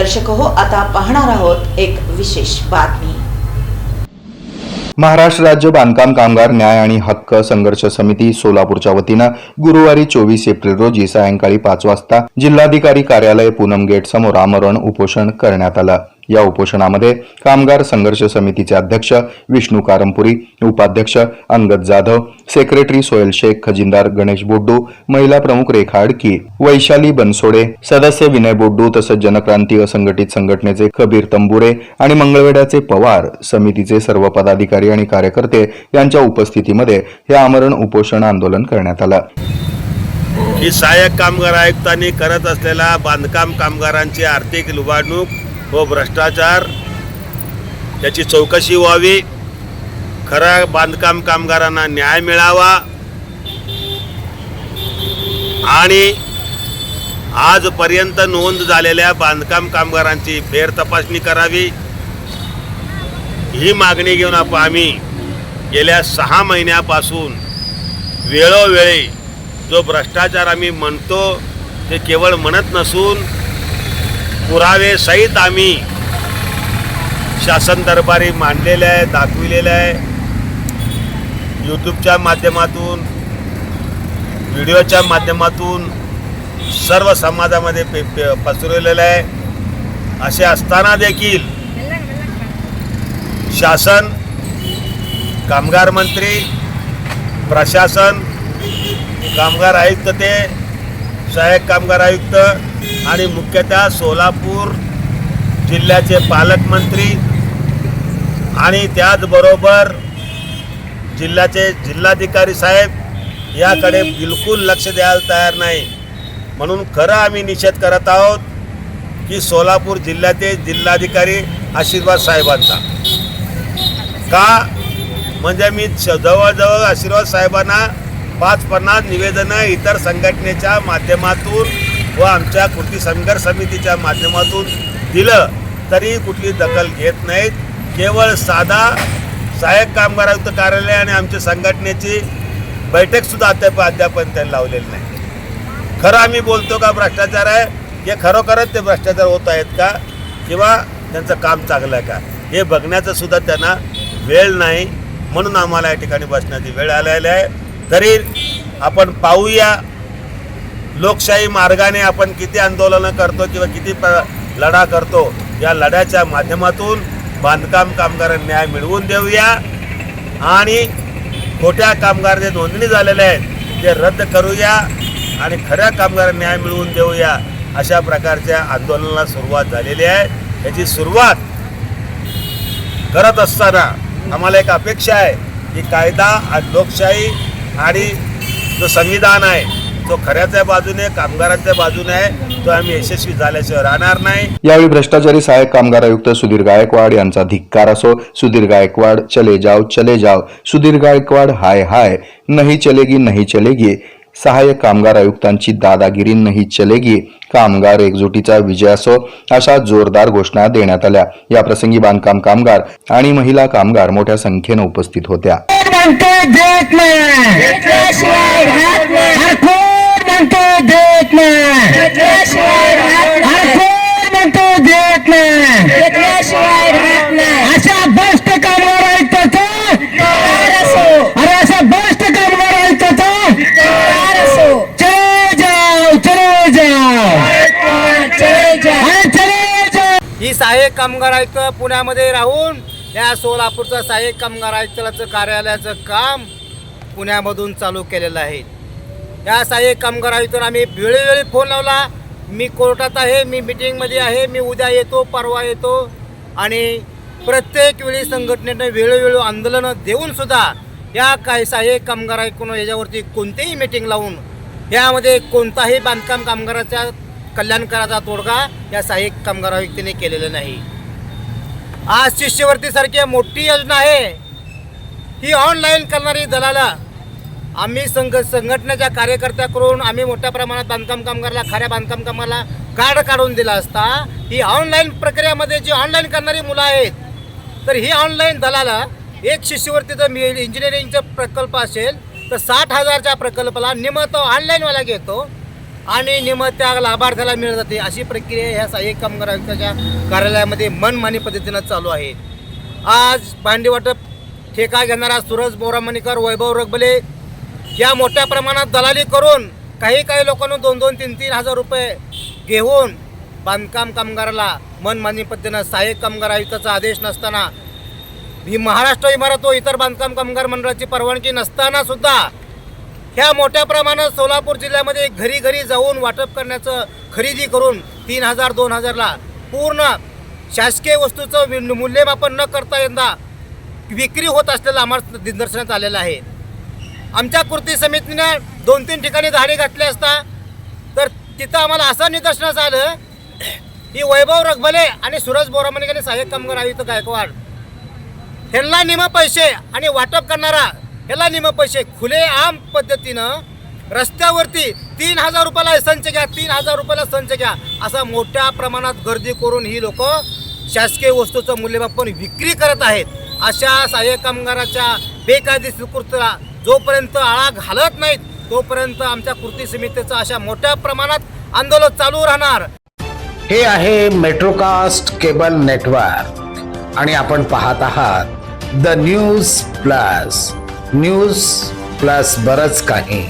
दर्शक हो आता पाहणार आहोत एक विशेष बातमी. महाराष्ट्र राज्य बांधकाम कामगार न्याय आणि हक्क संघर्ष समिती सोलापूरच्या वतीनं गुरुवारी चोवीस एप्रिल रोजी सायंकाळी पाच वाजता जिल्हाधिकारी कार्यालय पूनम गेट समोर आमरण उपोषण करण्यात आलं. या उपोषणामध्ये कामगार संघर्ष समितीचे अध्यक्ष विष्णू कारंपुरी उपाध्यक्ष अंगद जाधव सेक्रेटरी सोहेल शेख खजिनदार गणेश बोड्डू महिला प्रमुख रेखा अडकी वैशाली बनसोडे सदस्य विनय बोड्डू तसंच जनक्रांती असंघटित संघटनेचे कबीर तंबुरे आणि मंगळवेड्याचे पवार समितीचे सर्व पदाधिकारी आणि कार्यकर्ते यांच्या उपस्थितीमध्ये हे आमरण उपोषण आंदोलन करण्यात आलं. ही सहाय्यक कामगार आयुक्तांनी करत असलेल्या बांधकाम कामगारांची आर्थिक लुबाडणूक व भ्रष्टाचार याची चौकशी व्हावी. खरा बांधकाम कामगारांना न्याय मिळावा. आणि आजपर्यंत नोंद झालेल्या बांधकाम कामगारांची फेरतपासणी करावी. ही मागणी घेऊन आप आम्ही गेल्या सहा महिन्यापासून वेळोवेळी जो भ्रष्टाचार आम्ही म्हणतो ते केवळ म्हणत नसून पुरावे सहित आम्ही शासन दरबारी मांडलेले आहे दाखविलेले आहे. यूट्यूबच्या माध्यमातून व्हिडिओच्या माध्यमातून सर्व समाजामध्ये पे पे पसरवलेलं आहे. असे असताना देखील शासन कामगार मंत्री प्रशासन कामगार आयुक्त ते सहाय्यक कामगार आयुक्त आणि मुख्यतः सोलापूर जिल्ह्याचे पालकमंत्री आणि त्याचबरोबर जिल्ह्याचे जिल्हाधिकारी साहेब याकडे बिलकुल लक्ष द्यायला तयार नाही. म्हणून खरं आम्ही निषेध करत आहोत की सोलापूर जिल्ह्याचे जिल्हाधिकारी आशीर्वाद साहेबांचा. का? म्हणजे मी जवळजवळ आशीर्वाद साहेबांना पाच पन्नास निवेदनं इतर संघटनेच्या माध्यमातून व आमच्या कृती संघर्ष समितीच्या माध्यमातून दिलं तरी कुठली दखल घेत नाहीत. केवळ साधा सहाय्यक कामगार आयुक्त कार्यालय आणि आमच्या संघटनेची बैठकसुद्धा अद्याप अद्यापन त्यांनी लावलेली नाही. खरं आम्ही बोलतो का भ्रष्टाचार आहे? हे खरोखरच ते भ्रष्टाचार होत आहेत का? किंवा त्यांचं काम चांगलं आहे का? हे बघण्याचंसुद्धा त्यांना वेळ नाही. म्हणून आम्हाला या ठिकाणी बसण्याची वेळ आलेली आहे. तरी आपण पाहूया लोकशाही मार्गाने आपण किती आंदोलनं करतो किंवा किती प लढा करतो या लढ्याच्या माध्यमातून बांधकाम कामगारांना न्याय मिळवून देऊया. आणि खोट्या कामगार जे नोंदणी झालेले आहेत ते रद्द करूया आणि खऱ्या कामगारांना न्याय मिळवून देऊया अशा प्रकारच्या आंदोलनाला सुरुवात झालेली आहे. याची सुरुवात करत असताना आम्हाला एक अपेक्षा आहे की कायदा आणि लोकशाही आणि जो संविधान आहे तो खऱ्याच्या बाजूने कामगारांच्या बाजूने आहे तो आम्ही यशस्वी झाल्याशिवाय राहणार नाही. यावेळी भ्रष्टाचारी सहाय्यक कामगार आयुक्त सुधीर गायकवाड यांचा धिक्कार असो सुधीर गायकवाड चले जाओ चले जाओ. सुधीर गायकवाड हाय हाय. नहीं चलेगी नहीं चलेगी. सहाय्यक कामगार आयुक्तांची दादागिरी नाही चलेगी. कामगार एकजुटीचा विजय असो अशा जोरदार घोषणा देण्यात आल्या. या प्रसंगी बांधकाम कामगार आणि महिला कामगार मोठ्या संख्येनं उपस्थित होत्या. म्हणतो देत नाही. अरे कोण म्हणतो देत नाही? अशा बेस्ट कामगार आयुक्ताचा अरे अशा बेस्ट कामगार आयुक्ताचा चले जाओ चले जाओ. चले जाओ. ही सहाय्यक कामगार आयुक्त पुण्यामध्ये राहून? या सोलापूरचं सहाय्यक कामगार आयुक्ताचं कार्यालयाचं काम पुण्यामधून चालू केलेलं आहे. या सहाय्यक कामगार आयुक्तांना आम्ही वेळोवेळी फोन लावला. मी कोर्टात आहे मी मिटिंगमध्ये आहे मी उद्या येतो परवा येतो. आणि प्रत्येक वेळी संघटनेनं वेळोवेळी आंदोलनं देऊनसुद्धा या काही सहाय्यक कामगार आयुक्त याच्यावरती कोणतीही मिटिंग लावून यामध्ये कोणताही बांधकाम कामगाराच्या कल्याणकाराचा तोडगा या सहाय्यक कामगार आयुक्तीने केलेला नाही. आज शिष्यवृत्तीसारखी मोठी योजना आहे. ही ऑनलाईन करणारी दलाला आम्ही संघ संघटनेच्या कार्यकर्त्याकडून आम्ही मोठ्या प्रमाणात बांधकाम कामगारला खऱ्या बांधकाम कामाला कार्ड काढून दिला असता ही ऑनलाईन प्रक्रियामध्ये जी ऑनलाईन करणारी मुलं आहेत तर ही ऑनलाईन दलाला एक शिष्यवृत्तीचं मी इंजिनिअरिंगचा प्रकल्प असेल तर साठ हजारच्या प्रकल्पाला निम तो ऑनलाईनवाला घेतो आणि निम त्या लाभार्थ्याला मिळत जाते. अशी प्रक्रिया ह्या सहाय्यक कामगार आयुक्ताच्या कार्यालयामध्ये मनमानी पद्धतीनं चालू आहे. आज भांडी वाटप ठेका घेणारा सुरज बोरामणीकर वैभव रगबले या मोठ्या प्रमाणात दलाली करून काही काही लोकांना दोन दोन तीन तीन हजार रुपये घेऊन बांधकाम कामगाराला मनमानी पद्धतीनं सहाय्यक कामगार आयुक्ताचा आदेश नसताना ही महाराष्ट्र इमारत व इतर बांधकाम कामगार मंडळाची परवानगी नसताना सुद्धा ह्या मोठ्या प्रमाणात सोलापूर जिल्ह्यामध्ये घरी घरी जाऊन वाटप करण्याचं खरेदी करून तीन हजार दोन हजारला पूर्ण शासकीय वस्तूचं मूल्यमापन न करता यंदा विक्री होत असलेलं आम्हाला निदर्शनात आलेलं आहे. आमच्या कृती समितीनं दोन तीन ठिकाणी झाडे घातले असता तर तिथं आम्हाला असं निदर्शनास आलं की वैभव रगबले आणि सूरज बोरामणे सहाय्यक कामगार आयुक्त गायकवाड. ह्यांना निम पैसे आणि वाटप करणारा ह्याला निम पैसे खुले आम पद्धतीनं रस्त्यावरती तीन हजार रुपयाला संच घ्या तीन हजार रुपयाला संच घ्या असा मोठ्या प्रमाणात गर्दी करून ही लोक शासकीय वस्तूचं मूल्यमापन विक्री करत आहेत. अशा सहाय्यक कामगाराच्या बेकायदेशीर कृतीला जोपर्यंत आळा घालत नाहीत तोपर्यंत आमच्या कृती समितीचं अशा मोठ्या प्रमाणात आंदोलन चालू राहणार. हे आहे मेट्रोकास्ट केबल नेटवर्क आणि आपण पाहत आहात the news plus news plus बरंच काही.